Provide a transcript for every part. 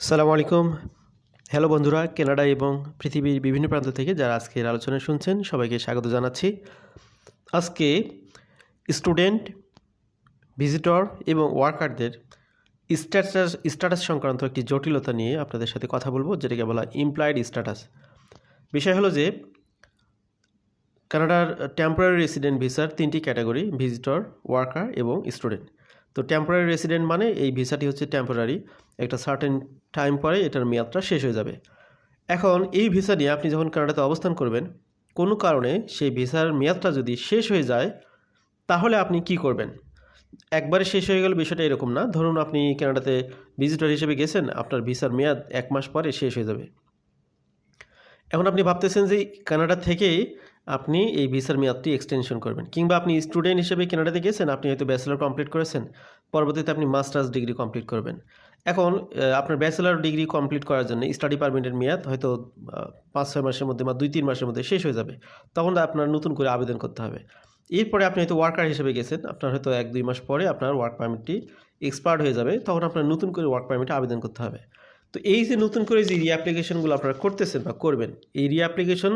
সালামু আলাইকুম। হ্যালো বন্ধুরা, কানাডা এবং পৃথিবীর বিভিন্ন প্রান্ত থেকে যারা আজকের আলোচনা শুনছেন, সবাইকে স্বাগত জানাচ্ছি। আজকে স্টুডেন্ট, ভিজিটর এবং ওয়ার্কারদের স্ট্যাটাস স্ট্যাটাস সংক্রান্ত একটি জটিলতা নিয়ে আপনাদের সাথে কথা বলব, যেটাকে বলা ইমপ্লয়েড স্ট্যাটাস বিষয় হলো যে, কানাডার টেম্পোরারি রেসিডেন্ট ভিসার তিনটি ক্যাটাগরি ভিজিটর ওয়ার্কার এবং স্টুডেন্ট তো টেম্পোরারি রেসিডেন্ট মানে এই ভিসাটি হচ্ছে টেম্পোরারি একটা সার্টেন টাইম পরে এটার মেয়াদটা শেষ হয়ে যাবে। এখন এই ভিসা নিয়ে আপনি যখন কানাডাতে অবস্থান করবেন, কোনো কারণে সেই ভিসার মেয়াদটা যদি শেষ হয়ে যায়, তাহলে আপনি কি করবেন? একবারে শেষ হয়ে গেল বিষয়টা এরকম না। ধরুন আপনি কানাডাতে ভিজিটর হিসেবে গেছেন, আপনার ভিসার মেয়াদ এক মাস পরে শেষ হয়ে যাবে। এখন আপনি ভাবতেছেন যে কানাডা থেকেই আপনি এই ভিসার মেয়াদটি এক্সটেনশন করবেন। কিংবা আপনি স্টুডেন্ট হিসেবে কানাডাতে গেছেন আপনি হয়তো ব্যাচেলর কমপ্লিট করেছেন, পরবর্তীতে আপনি মাস্টার্স ডিগ্রি কমপ্লিট করবেন। এখন আপনার ব্যাচেলার ডিগ্রি কমপ্লিট করার জন্য স্টাডি পারমিটের মেয়াদ হয়তো পাঁচ ছয় মাসের মধ্যে বা দুই তিন মাসের মধ্যে শেষ হয়ে যাবে। তখন আপনার নতুন করে আবেদন করতে হবে। এরপরে আপনি হয়তো ওয়ার্কার হিসেবে গেছেন, আপনার হয়তো এক দুই মাস পরে আপনার ওয়ার্ক পারমিটটি এক্সপায়ার্ড হয়ে যাবে, তখন আপনার নতুন করে ওয়ার্ক পারমিটে আবেদন করতে হবে। তো এই যে নতুন করে যে রিঅ্যাপ্লিকেশনগুলো আপনারা করতেছেন বা করবেন, এই রিঅ্যাপ্লিকেশন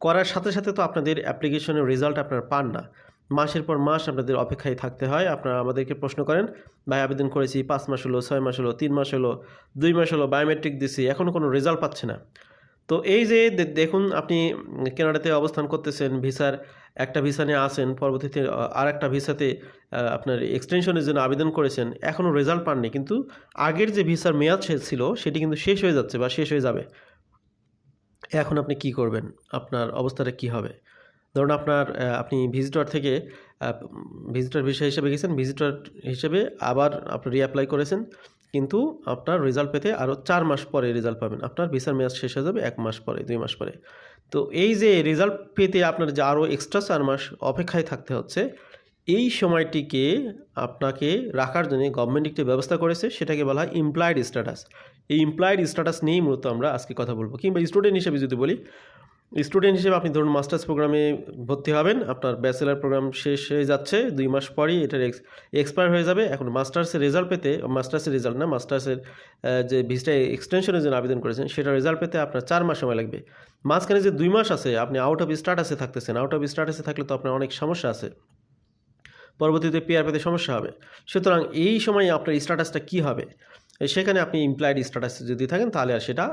করার সাথে সাথে তো আপনাদের অ্যাপ্লিকেশনের রেজাল্ট আপনারা পান না। মাসের পর মাস আপনাদের অপেক্ষায় থাকতে হয়। আপনারা আমাদেরকে প্রশ্ন করেন, ভাই, আবেদন করেছি, পাঁচ মাস হলো, ছয় মাস হলো, তিন মাস হলো, দুই মাস হলো বায়োমেট্রিক দিছি এখনও কোনো রেজাল্ট পাচ্ছে না। তো এই যে দেখুন, আপনি কানাডাতে অবস্থান করতেছেন, ভিসার একটা ভিসা নিয়ে আসেন পরবর্তীতে আর একটা ভিসাতে আপনার এক্সটেনশনের জন্য আবেদন করেছেন, এখনও রেজাল্ট পাননি। কিন্তু আগের যে ভিসার মেয়াদ ছিল, সেটি কিন্তু শেষ হয়ে যাচ্ছে বা শেষ হয়ে যাবে। এখন আপনি কি করবেন? আপনার অবস্থাটা কি হবে? ধরুন আপনার আপনি ভিজিটর থেকে ভিজিটর ভিসা হিসেবে গেছেন ভিজিটর হিসেবে আবার আপনি রিঅ্যাপ্লাই করেছেন, কিন্তু আপনার রেজাল্ট পেতে আরও চার মাস পরে রেজাল্ট পাবেন। আপনার ভিসার মেয়াদ শেষ হয়ে যাবে এক মাস পরে, দুই মাস পরে। তো এই যে রেজাল্ট পেতে আপনার যে আরও এক্সট্রা চার মাস অপেক্ষায় থাকতে হচ্ছে এই সময়টিকে আপনাকে রাখার জন্য গভর্নমেন্ট একটি ব্যবস্থা করেছে, সেটাকে বলা হয় ইমপ্লয়েড স্ট্যাটাস এই ইমপ্লয়েড স্ট্যাটাস নিয়েই মূলত আমরা আজকে কথা বলব। কিংবা স্টুডেন্ট হিসেবে যদি বলি স্টুডেন্ট হিসেবে আপনি ধরুন মাস্টার্স প্রোগ্রামে ভর্তি হবেন, আপনার ব্যাচেলার প্রোগ্রাম শেষ হয়ে যাচ্ছে, দুই মাস পরই এটার এক্সপায়ার হয়ে যাবে। এখন মাস্টার্সের রেজাল্ট পেতে মাস্টার্সের রেজাল্ট না মাস্টার্সের যে ভিসটা এক্সটেনশনের জন্য আবেদন করেছেন সেটা রেজাল্ট পেতে আপনার চার মাস সময় লাগবে। মাঝখানে যে দুই মাস আছে, আপনি আউট অফ স্টাটাসে থাকতেছেন আউট অফ স্টাটাসে থাকলে তো আপনার অনেক সমস্যা আছে। পরবর্তীতে পেয়ার পেতে সমস্যা হবে। সুতরাং এই সময় আপনার স্ট্যাটাসটা কী হবে? সেখানে আপনি ইমপ্লয়েড স্ট্যাটাস যদি থাকেন, তাহলে আর সেটা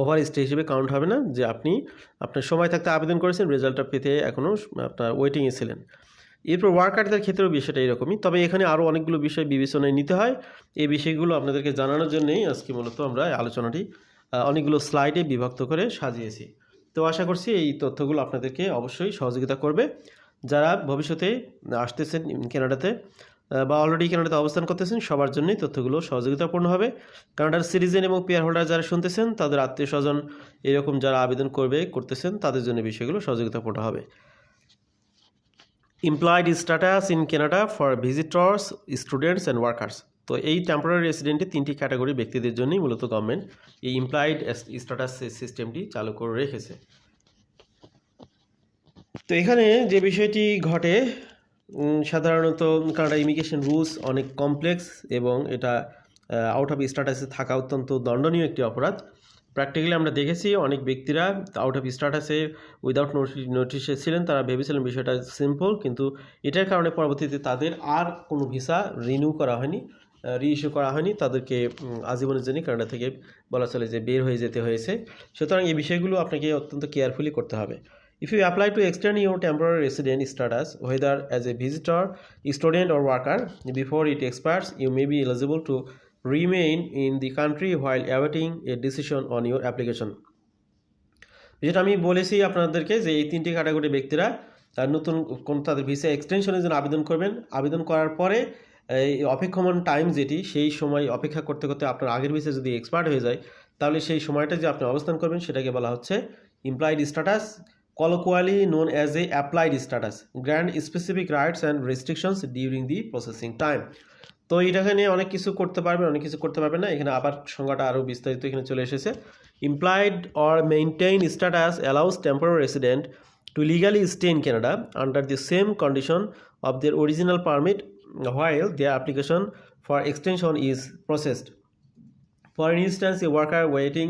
ওভার স্টে হিসেবে কাউন্ট হবে না, যে আপনি আপনার সময় থাকতে আবেদন করেছেন রেজাল্টটা পেতে এখনও আপনার ওয়েটিংয়ে ছিলেন। এরপর ওয়ার্কারদের ক্ষেত্রেও বিষয়টা এরকমই, তবে এখানে আরও অনেকগুলো বিষয় বিবেচনায় নিতে হয়। এই বিষয়গুলো আপনাদেরকে জানানোর জন্যেই আজকে মূলত আমরা আলোচনাটি অনেকগুলো স্লাইডে বিভক্ত করে সাজিয়েছি। তো আশা করছি এই তথ্যগুলো আপনাদেরকে অবশ্যই সহযোগিতা করবে। যারা ভবিষ্যতে আসতেছেন কানাডাতে বা অলরেডি কানাডাতে অবস্থান করতেছেন, সবার জন্যই তথ্যগুলো সহযোগিতাপূর্ণ হবে। কানাডার সিটিজেন এবং পেয়ার হোল্ডার যারা শুনতেছেন, তাদের আত্মীয় স্বজন এরকম যারা আবেদন করবে, করতেছেন, তাদের জন্য বিষয়গুলো সহযোগিতাপূর্ণ হবে। Implied status in Canada for visitors students and workers তো এই টেম্পোরারি রেসিডেন্টে তিনটি ক্যাটাগরি ব্যক্তিদের জন্যই মূলত গভর্নমেন্ট এই এমপ্লয়েড স্ট্যাটাস সিস্টেমটি চালু করে রেখেছে। তো এখানে যে বিষয়টি ঘটে সাধারণত কানাডা ইমিগ্রেশন রুলস অনেক কমপ্লেক্স এবং এটা আউট অফ স্ট্যাটাসে থাকা অত্যন্ত দণ্ডনীয় একটি অপরাধ। প্র্যাকটিক্যালি আমরা দেখেছি অনেক ব্যক্তিরা আউট অফ স্ট্যাটাসে উইদাউট নোটিশে ছিলেন, তারা ভেবেছিলেন বিষয়টা সিম্পল কিন্তু এটার কারণে পরবর্তীতে তাদের আর কোনো ভিসা রিনিউ করা হয়নি রিইস্যু করা হয়নি। তাদেরকে আজীবনের জন্য কানাডা থেকে বলা চলে যে বের হয়ে যেতে হয়েছে। সুতরাং এই বিষয়গুলো আপনাকে অত্যন্ত কেয়ারফুলি করতে হবে। If you apply to extend your temporary resident status, whether as a visitor, student, or worker, before it expires, you may be eligible to remain in the country while awaiting a decision on your application. যেটা আমি বলেছি আপনাদেরকে যে এই তিনটি category ব্যক্তিরা তার নতুন কোন তাদের ভিসা এক্সটেনশনের জন্য আবেদন করবেন আবেদন করার পরে এই অপেক্ষমান টাইম যেটি সেই সময় অপেক্ষা করতে করতে আপনার আগের ভিসা যদি এক্সপায়ার্ড হয়ে যায় তাহলে সেই সময়টা যে আপনি অবস্থান করবেন সেটাকে বলা হচ্ছে implied status colloquially known as a applied status grants specific rights and restrictions during the processing time তো এটাকে নিয়ে অনেক কিছু করতে পারবে অনেক কিছু করতে পারবে না। এখানে আবার সংজ্ঞাটা আরও বিস্তারিত এখানে চলে এসেছে। Implied or maintained status allows temporary resident to legally stay in Canada under the same condition of their original permit while their application for extension is processed for instance a worker waiting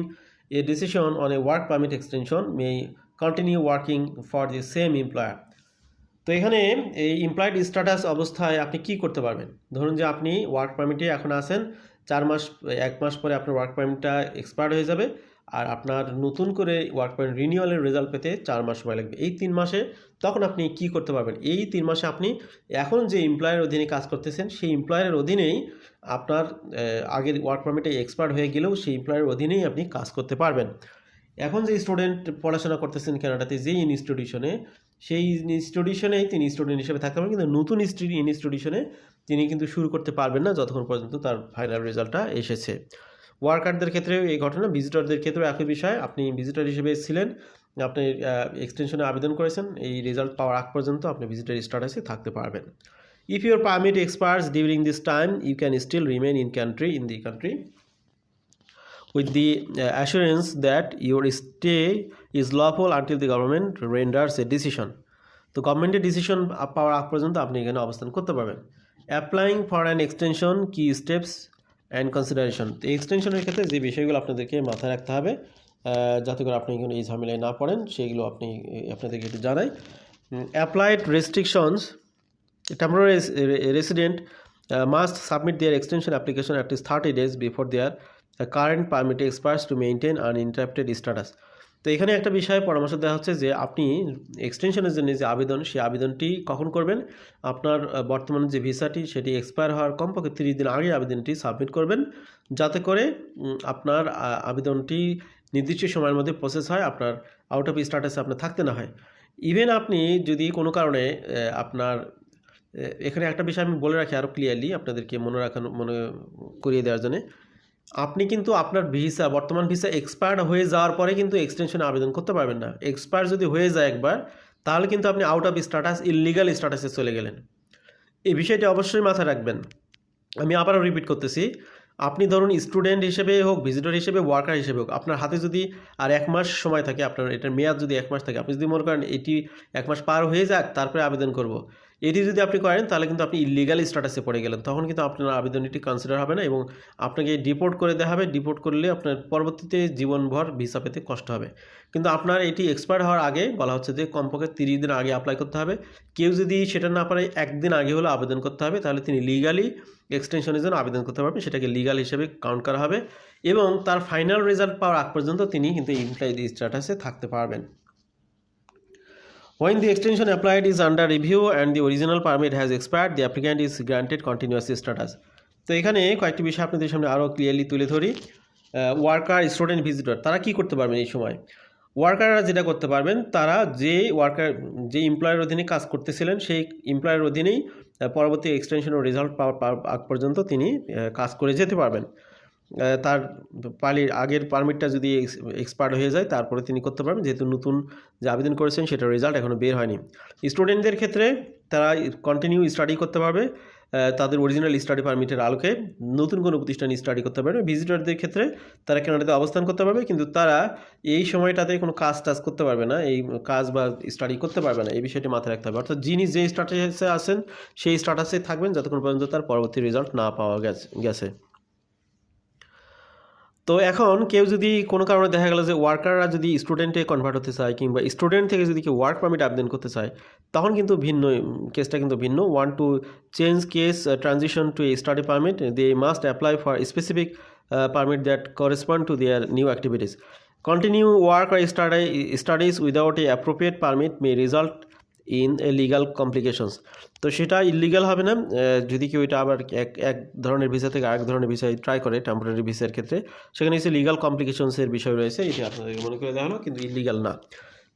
a decision on a work permit extension may continue working for the same employer. তো এখানে এই employed status অবস্থায় আপনি কি করতে পারবেন? ধরুন যে আপনি ওয়ার্ক পারমিটে এখন আছেন, চার মাস, এক মাস পরে আপনার ওয়ার্ক পারমিটটা এক্সপায়ার হয়ে যাবে আর আপনার নতুন করে ওয়ার্ক পারমিট রিনিউয়ালের রেজাল্ট পেতে চার মাস সময় লাগবে। এই তিন মাসে তখন আপনি কি করতে পারবেন? এই তিন মাসে আপনি এখন যে এমপ্লয়ের অধীনে কাজ করতেছেন, সেই এমপ্লয়ের অধীনেই আপনার আগের ওয়ার্ক পারমিটে এক্সপায়ার হয়ে গেলেও সেই এমপ্লয়ের অধীনেই আপনি কাজ করতে পারবেন। এখন যে স্টুডেন্ট পড়াশোনা করতেছেন কানাডাতে যেই ইনস্টিটিউশনে সেই ইনস্টিটিউশনেই তিনি স্টুডেন্ট হিসেবে থাকতে পারবেন, কিন্তু নতুন ইনস্টিটিউশনে তিনি কিন্তু শুরু করতে পারবেন না যতক্ষণ পর্যন্ত তার ফাইনাল রেজাল্টটা এসেছে। ওয়ার্কারদের ক্ষেত্রেও এই ঘটনা ভিজিটরদের ক্ষেত্রেও একই বিষয়। আপনি ভিজিটর হিসেবে ছিলেন, আপনি এক্সটেনশনে আবেদন করেছেন, এই রেজাল্ট পাওয়ার আগ পর্যন্ত আপনি ভিজিটর স্ট্যাটাসে থাকতে পারবেন। If your permit expires during this time you can still remain in country in the country with the uh, assurance that your stay is lawful until the government renders a decision. তো গভর্নমেন্টের decision পাওয়ার আগ পর্যন্ত আপনি এখানে অবস্থান করতে পারবেন। Applying for an extension key steps and consideration তো এক্সটেনশনের ক্ষেত্রে যে বিষয়গুলো আপনাদেরকে মাথায় রাখতে হবে যাতে করে আপনি এখানে এই ঝামেলায় না পড়েন সেইগুলো আপনি আপনাদেরকে একটু জানাই। Applied restrictions temporary res- re- resident uh, must submit their extension application at least 30 days before their uh, current permit expires to maintain status. তো এখানে একটা বিষয়ে পরামর্শ দেওয়া হচ্ছে যে আপনি এক্সটেনশনের জন্য যে আবেদন সেই আবেদনটি কখন করবেন? আপনার বর্তমানে যে ভিসাটি সেটি এক্সপায়ার হওয়ার কমপক্ষে তিরিশ দিন আগে আবেদনটি সাবমিট করবেন। যাতে করে আপনার আবেদনটি নির্দিষ্ট সময়ের মধ্যে প্রসেস হয় আপনার আউট অফ স্ট্যাটাসে আপনার থাকতে না হয়। ইভেন আপনি যদি কোনো কারণে আপনার এখানে একটা বিষয় আমি বলে রাখি আরও ক্লিয়ারলি আপনাদেরকে মনে রাখানো, মনে করিয়ে দেওয়ার জন্য। আপনি কিন্তু আপনার ভিসা বর্তমান ভিসা এক্সপায়ার্ড হয়ে যাওয়ার পরে কিন্তু এক্সটেনশনে আবেদন করতে পারবেন না। এক্সপায়ার যদি হয়ে যায় একবার, তাহলে কিন্তু আপনি আউট অফ স্ট্যাটাস ইলিগাল স্ট্যাটাসে চলে গেলেন। এই বিষয়টি অবশ্যই মাথায় রাখবেন। আমি আবারও রিপিট করতেছি, আপনি ধরুন স্টুডেন্ট হিসেবে হোক ভিজিটর হিসেবে ওয়ার্কার হিসেবে হোক, আপনার হাতে যদি আর এক মাস সময় থাকে, আপনার এটার মেয়াদ যদি এক মাস থাকে, আপনি যদি মনে করেন এটি এক মাস পার হয়ে যাক, তারপরে আবেদন করব। এটি যদি আপনি করেন, তাহলে কিন্তু আপনি ইলিগাল স্ট্যাটাসে পড়ে গেলেন। তখন কিন্তু আপনার আবেদনটি কনসিডার হবে না এবং আপনাকে ডিপোর্ট করে দেওয়া হবে। ডিপোর্ট করলে আপনার পরবর্তীতে জীবনভর ভিসা পেতে কষ্ট হবে। কিন্তু আপনার এটি এক্সপায়ার হওয়ার আগে বলা হচ্ছে যে, কমপক্ষে তিরিশ দিন আগে অ্যাপ্লাই করতে হবে। কেউ যদি সেটা না পারে, একদিন আগে হলে আবেদন করতে হবে। তাহলে তিনি লিগালি এক্সটেনশনের জন্য আবেদন করতে পারবেন। সেটাকে লিগাল হিসেবে কাউন্ট করা হবে এবং তার ফাইনাল রেজাল্ট পাওয়ার আগ পর্যন্ত তিনি কিন্তু ইমপ্লয়েড স্ট্যাটাসে থাকতে পারবেন। When the extension applied is under review and the original permit has expired, the applicant is granted continuous status. তো এখানে কয়েকটি বিষয় আপনাদের সামনে আরও ক্লিয়ারলি তুলে ধরি। ওয়ার্কার স্টুডেন্ট ভিজিটর তারা কি করতে পারবেন এই সময়? ওয়ার্কাররা যেটা করতে পারবেন তারা যে ওয়ার্কার যে এমপ্লয়ের অধীনে কাজ করতেছিলেন সেই এমপ্লয়ের অধীনেই পরবর্তী এক্সটেনশন ও রেজাল্ট পাওয়ার আগ পর্যন্ত তিনি কাজ করে যেতে পারবেন। তার পালির আগের পারমিটটা যদি এক্সপায়ার্ড হয়ে যায়, তারপরে তিনি করতে পারবেন। যেহেতু নতুন যে আবেদন করেছেন সেটার রেজাল্ট এখনও বের হয়নি। স্টুডেন্টদের ক্ষেত্রে তারা কন্টিনিউ স্টাডি করতে পারবে। তাদের অরিজিনাল স্টাডি পারমিটের আলোকে নতুন কোনো প্রতিষ্ঠানে স্টাডি করতে পারবে। ভিজিটরদের ক্ষেত্রে তারা কানাডাতে অবস্থান করতে পারবে, কিন্তু তারা এই সময়টাতে কোনো কাজ টাজ করতে পারবে না। এই কাজ বা স্টাডি করতে পারবে না। এই বিষয়টি মাথায় রাখতে হবে। অর্থাৎ যিনি যে স্ট্যাটাসে আছেন, সেই স্ট্যাটাসে থাকবেন, যতক্ষণ পর্যন্ত তার পরবর্তী রেজাল্ট না পাওয়া গেছে। তো এখন কেউ যদি কোনো কারণে দেখা গেল যে ওয়ার্কাররা যদি স্টুডেন্টে কনভার্ট হতে চায় কিংবা স্টুডেন্ট থেকে যদি কেউ ওয়ার্ক পারমিট আবেদন করতে চায়, তখন কিন্তু ভিন্ন কেসটা কিন্তু ভিন্ন। Want to change case transition to a study permit they must apply for specific permit that correspond to their new activities continue work or study, studies without a appropriate permit may result in legal complications তো সেটা illegal হবে না যদি কেউ এটা আবার এক এক ধরনের ভিসা থেকে আরেক ধরনের ভিসায় ট্রাই করে টেম্পোরারি ভিসার ক্ষেত্রে, সেখানে এসে লিগাল কমপ্লিকেশনসের বিষয় রয়েছে, এটি আপনাদেরকে মনে করে দেওয়া কিন্তু ইলিগাল না।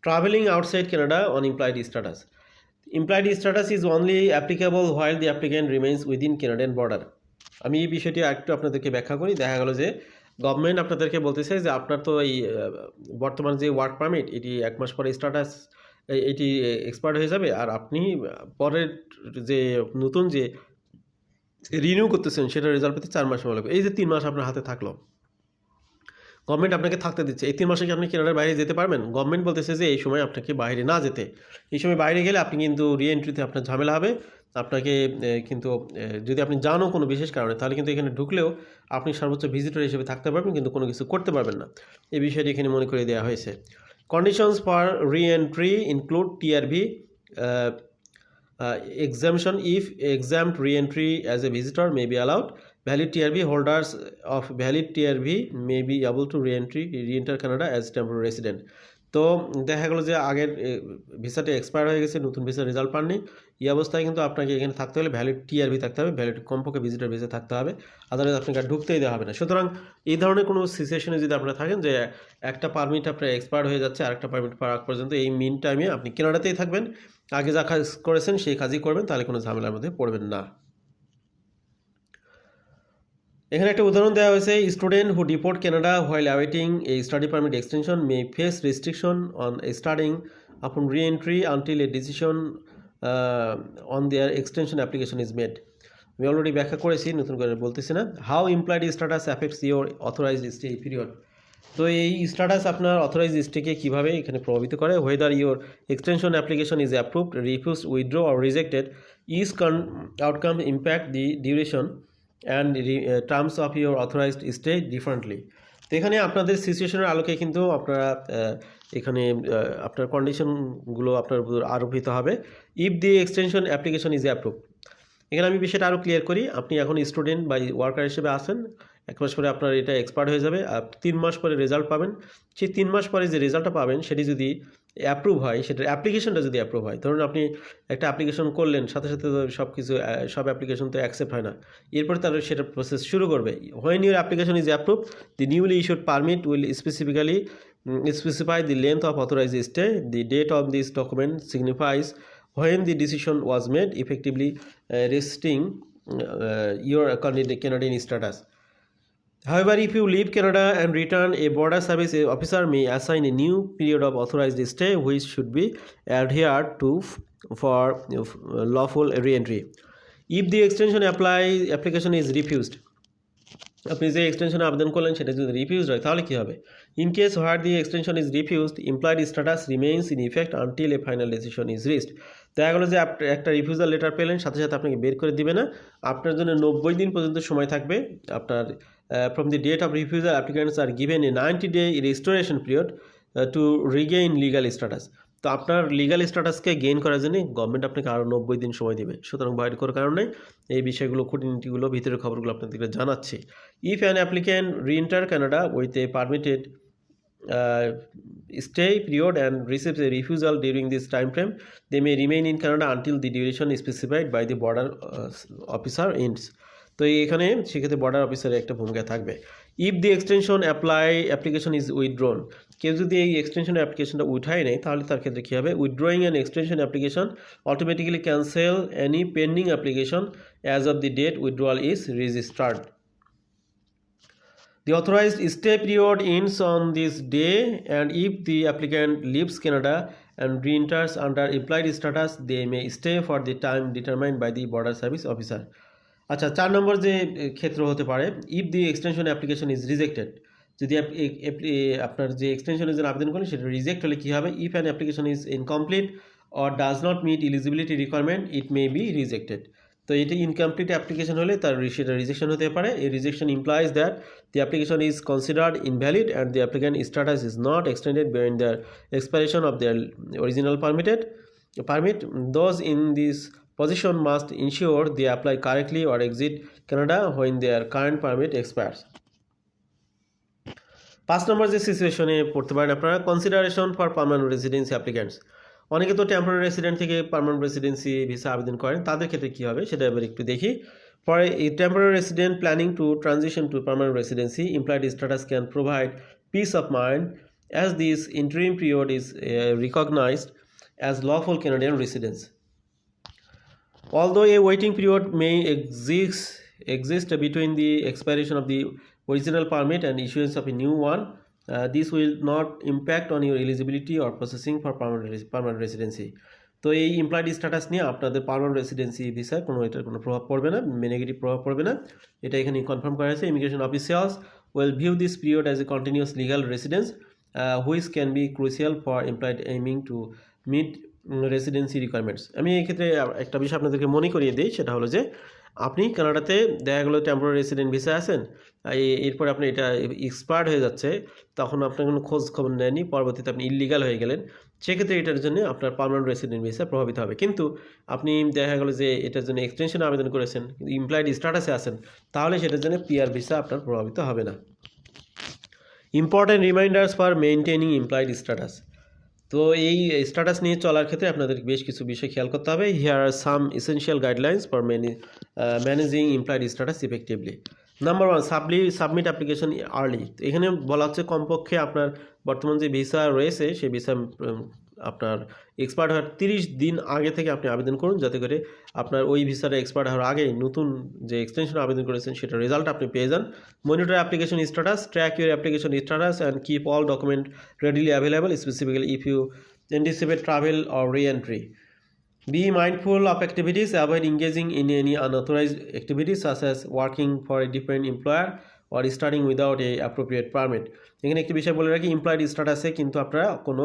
Travelling outside Canada on implied status implied status is only applicable while the applicant remains within Canadian border আমি এই বিষয়টি একটু আপনাদেরকে ব্যাখ্যা করি, দেখা গেল যে গভর্নমেন্ট আপনাদেরকে বলতেছে যে আপনার তো এই বর্তমান যে ওয়ার্ক পারমিট এটি এক মাস পরে স্ট্যাটাস এটি এক্সপার্ট হয়ে যাবে। আর আপনি পরের যে, নতুন যে রিনিউ করতেছেন সেটা রেজাল্ট পেতে চার মাস সময় লাগবে। এই যে তিন মাস আপনার হাতে থাকল গভর্নমেন্ট আপনাকে থাকতে দিচ্ছে। এই তিন মাসে কি আপনি কেনাডার বাইরে যেতে পারবেন? গভর্নমেন্ট বলতেছে যে, এই সময় আপনাকে বাইরে না যেতে। এই সময় বাইরে গেলে আপনি কিন্তু রিএন্ট্রিতে আপনার ঝামেলা হবে। আপনাকে কিন্তু যদি আপনি জানো কোনো বিশেষ কারণে, তাহলে কিন্তু এখানে ঢুকলেও আপনি সর্বোচ্চ ভিজিটর হিসেবে থাকতে পারবেন, কিন্তু কোনো কিছু করতে পারবেন না। এই বিষয়টি এখানে মনে করে দেওয়া হয়েছে। Conditions for re-entry include TRB uh, uh, exemption if exempt re-entry as a visitor may be allowed. Valid TRB holders of valid TRB may be able to re-enter re-enter Canada as temporary resident. তো দেখা গেলো যে আগের ভিসাটি expire হয়ে গেছে, নতুন ভিসার result পাননি। এই অবস্থায় কিন্তু আপনাকে এখানে থাকতে হলে ভ্যালিড টিআরবি থাকতে হবে ভ্যালিড কমপক্ষে ভিজিটার ভিসা থাকতে হবে। আদারওয়াইজ আপনাকে ঢুকতেই দেওয়া হবে না। সুতরাং এই ধরনের কোনো সিচুয়েশনে যদি আপনারা থাকেন যে একটা পারমিট আপনার এক্সপায়ার হয়ে যাচ্ছে, আরেকটা পারমিট পাওয়ার পর্যন্ত, এই মিন টাইমে আপনি কেনাডাতেই থাকবেন। আগে যা কাজ করেছেন, সেই কাজই করবেন, তাহলে কোনো ঝামেলার মধ্যে পড়বেন না। এখানে একটা উদাহরণ দেওয়া হয়েছে student who deport Canada while awaiting a study permit extension may face restriction on studying upon re entry until a decision on their extension application is made আমি অলরেডি ব্যাখ্যা করেছি, নতুন করে বলতেছি না। How implied status affects your authorised stay period তো এই status আপনার অথরাইজ স্টেকে কীভাবে এখানে প্রভাবিত করে? Whether your extension application is approved refuse withdraw or rejected is con outcome impact the duration and terms of your authorised stay differently তো এখানে আপনাদের সিচুয়েশনের আলোকে কিন্তু আপনারা এখানে আপনার কন্ডিশনগুলো আপনার উপর আরোপিত হবে। If the extension application is approve এখানে আমি বিষয়টা আরও ক্লিয়ার করি। আপনি এখন স্টুডেন্ট বা ওয়ার্কার হিসেবে আসেন এক মাস পরে আপনার এটা এক্সপার্ট হয়ে যাবে। আর তিন মাস পরে রেজাল্ট পাবেন। সেই তিন মাস পরে যে রেজাল্টটা পাবেন, সেটি যদি অ্যাপ্রুভ হয়, সেটার অ্যাপ্লিকেশনটা যদি অ্যাপ্রুভ হয়। ধরুন আপনি একটা অ্যাপ্লিকেশন করলেন, সাথে সাথে তো সব কিছু সব অ্যাপ্লিকেশন তো অ্যাকসেপ্ট হয় না। এরপর তার সেটা প্রসেস শুরু করবে। When your application is approve the newly issued permit will specifically specify the length of authorise stay the date of this document signifies when the decision was made effectively resting your Canadian status. However, if you leave Canada and return, a border service officer may assign a new period of authorized stay which should be adhered to for uh, lawful re-entry. If the extension apply application is refused, আপনি যে extension আবেদন করলেন সেটা যদি refuse হয় তাহলে কী হবে in case where the extension is refused implied status remains in effect until a final decision is reached দেখা গেলো যে একটা রিফিউজাল লেটার পেলেন সাথে সাথে আপনাকে বের করে দিবে না আপনার জন্য নব্বই দিন পর্যন্ত সময় থাকবে আপনার from the date of refusal applicants are given a ninety day restoration period to regain legal status তো আপনার লিগাল স্ট্যাটাসকে গেইন করার জন্য গভর্নমেন্ট আপনাকে আরও নব্বই দিন সময় দেবে। সুতরাং ভয়ের করার কারণে এই বিষয়গুলো খুঁটিনাটিগুলো ভিতরের খবরগুলো আপনাদেরকে জানাচ্ছি। If an applicant re-enter Canada with a permitted stay period and a refusal during this time frame they may remain in canada until the duration specified by the border uh, officer ends তো এখানে সেক্ষেত্রে border অফিসারের একটা ভূমিকা থাকবে। If the extension apply application is withdrawn কেউ যদি এই এক্সটেনশন অ্যাপ্লিকেশনটা উঠায় নেয় তাহলে তার ক্ষেত্রে কী হবে? Withdrawing an extension application automatically cancel any pending application as of the date withdrawal is registered The authorized stay period ends on this day, and if the applicant leaves Canada and re-enters under implied status, they may stay for the time determined by the border service officer. আচ্ছা চার নম্বর যে ক্ষেত্র হতে পারে if the extension application is rejected যদি আপনার যে এক্সটেনশনের জন্য আবেদন করেন সেটা রিজেক্ট হলে কী হবে? If an application is incomplete or does not meet eligibility requirement it may be rejected তো এটি ইনকমপ্লিট অ্যাপ্লিকেশন হলে তার সেটা রিজেকশন হতে পারে। এই rejection implies that the application is considered invalid and the applicant status is not extended beyond the expiration of their original permitted permit those in this position must ensure they apply correctly or exit canada when their current permit expires পাঁচ নম্বর যে সিচুয়েশনে পড়তে পারেন আপনারা consideration for permanent residency applicants অনেকে তো temporary resident থেকে permanent residency visa আবেদন করেন তাদের ক্ষেত্রে কী হবে সেটা এবার একটু দেখি for a temporary resident planning to transition to permanent residency status can provide peace of mind as this interim period is uh, recognized as lawful Canadian residence. Although a waiting period may exist, exist between the expiration of the original permit and issuance of a new one, uh, this will not impact on your eligibility or processing for permanent, permanent residency. তো এই employed status নিয়ে আপনাদের permanent residency ভিসায় কোনো এটার কোনো প্রভাব পড়বে না নেগেটিভ প্রভাব পড়বে না এটা এখানে কনফার্ম করা হয়েছে immigration officials view this period as a continuous legal residence, uh, which can be crucial for employed aiming to meet residency requirements আমি এই ক্ষেত্রে একটা বিষয় আপনাদেরকে মনে করিয়ে দিই, সেটা হলো যে, আপনি কানাডাতে, দেখা গেলো টেম্পোরারি রেসিডেন্ট ভিসা আছেন এরপরে আপনি এটা এক্সপায়ার্ড হয়ে যাচ্ছে, তখন আপনার কোনো খোঁজ খবর নেয়নি পরবর্তীতে আপনি ইলিগাল হয়ে গেলেন, সেক্ষেত্রে এটার জন্য আপনার পার্মানেন্ট রেসিডেন্ট ভিসা প্রভাবিত হবে। কিন্তু আপনি দেখা গেলো যে, এটার জন্য এক্সটেনশন আবেদন করেছেন ইমপ্লয়েড স্ট্যাটাসে আছেন, তাহলে সেটার জন্য পিআর ভিসা আপনার প্রভাবিত হবে না। Important reminders for maintaining employed status তো এই স্ট্যাটাস নিয়ে চলার ক্ষেত্রে আপনাদের বেশ কিছু বিষয় খেয়াল করতে হবে। Here are some essential guidelines for managing employed status effectively number one সাবলি submit application early এখানে বলা হচ্ছে কমপক্ষে আপনার বর্তমান যে ভিসা রয়েছে সেই ভিসা আপনার এক্সপার্ট হওয়ার তিরিশ দিন আগে থেকে আপনি আবেদন করুন, যাতে করে আপনার ওই ভিসাটা এক্সপার্ট হওয়ার আগে নতুন যে এক্সটেনশন আবেদন করেছেন সেটা রেজাল্ট আপনি পেয়ে যান। Monitor application status track your application status and keep all document readily available specifically if you anticipate travel or re entry be mindful of activities avoid engaging in any unauthorized activities such as working for a different employer or starting without a appropriate permit এখানে একটি বিষয় বলে রাখি employed আছে, কিন্তু আপনারা কোনো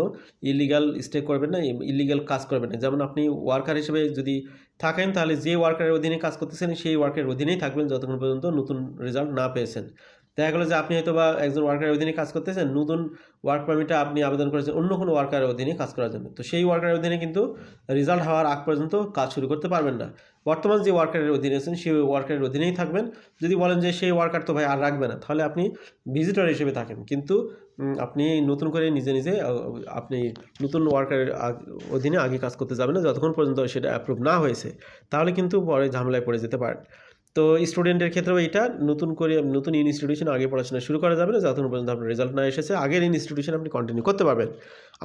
illegal stay করবেন না ইলিগাল কাজ করবেন না। যেমন আপনি ওয়ার্কার হিসেবে যদি থাকেন, তাহলে যে ওয়ার্কারের অধীনে কাজ করতেছেন, সেই ওয়ার্কারের অধীনেই থাকবেন যতক্ষণ পর্যন্ত নতুন রেজাল্ট না পেয়েছেন। দেখা গেলো যে আপনি হয়তো বা একজন ওয়ার্কারের অধীনে কাজ করতেছেন, নতুন ওয়ার্ক পারমিটে আপনি আবেদন করেছেন, অন্য কোনো ওয়ার্কারের অধীনে কাজ করার জন্য। তো সেই ওয়ার্কারের অধীনে কিন্তু রেজাল্ট হওয়ার আগ পর্যন্ত কাজ শুরু করতে পারবেন না। বর্তমান যে ওয়ার্কারের অধীনে আছেন, সেই ওয়ার্কারের অধীনেই থাকবেন। যদি বলেন যে সেই ওয়ার্কার তো ভাই আর রাখবে না, তাহলে আপনি ভিজিটর হিসেবে থাকেন। কিন্তু আপনি নতুন করে নিজে নিজে আপনি নতুন ওয়ার্কারের অধীনে আগে কাজ করতে যাবেন না, যতক্ষণ পর্যন্ত সেটা অ্যাপ্রুভ না হয়েছে। তাহলে কিন্তু পরে ঝামেলায় পড়ে যেতে পারেন। তো স্টুডেন্টের ক্ষেত্রেও এটা নতুন করে নতুন ইনস্টিটিউশন আগে পড়াশোনা শুরু করা যাবে না যতক্ষণ পর্যন্ত আপনার রেজাল্ট না এসেছে আগের ইনস্টিটিউশন আপনি কন্টিনিউ করতে পারবেন।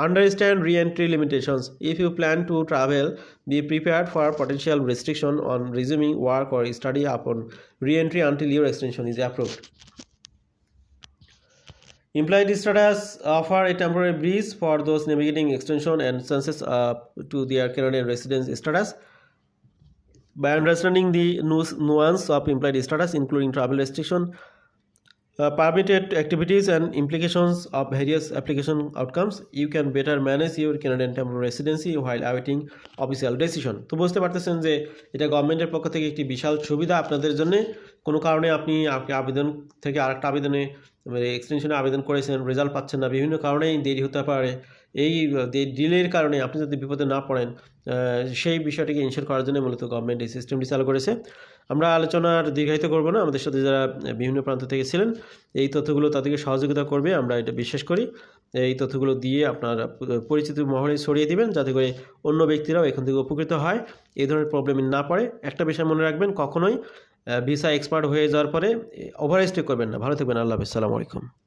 Understand re entry limitations if you plan to travel be prepared for potential restriction on resuming work or study upon re entry until your extension is approved Employee status offer a temporary breeze for those navigating extension and census uh, to their residence status. By understanding the nuance of employee status, including travel restriction, uh, permitted activities and implications of various application outcomes, you can better manage your Canadian temporary residency while awaiting official decision. তো বুঝতে পারতেছেন যে এটা গভর্নমেন্টের পক্ষ থেকে একটি বিশাল সুবিধা আপনাদের জন্য কোনো কারণে আপনি আবেদন থেকে আরেকটা আবেদনে এক্সটেনশনে আবেদন করেছেন রেজাল্ট পাচ্ছেন না বিভিন্ন কারণেই দেরি হতে পারে এই ডিলের কারণে আপনি যদি বিপদে না পড়েন সেই বিষয়টিকে ইনশোর করার জন্য মূলত গভর্নমেন্ট এই সিস্টেমটি চালু করেছে। আমরা আলোচনার দীর্ঘায়িত করব না, আমাদের সাথে যারা বিভিন্ন প্রান্ত থেকে ছিলেন, এই তথ্যগুলো তাদেরকে সহযোগিতা করবে, আমরা এটা বিশ্বাস করি। এই তথ্যগুলো দিয়ে আপনার পরিচিত মহলে ছড়িয়ে দিবেন, যাতে করে অন্য ব্যক্তিরাও এখান থেকে উপকৃত হয়। এই ধরনের প্রবলেম না পড়ে। একটা বিষয় মনে রাখবেন, কখনোই ভিসা এক্সপার্ট হয়ে যাওয়ার পরে ওভারস্টে করবেন না। ভালো থাকবেন, আল্লাহ হাফেজ। সালামু আলাইকুম।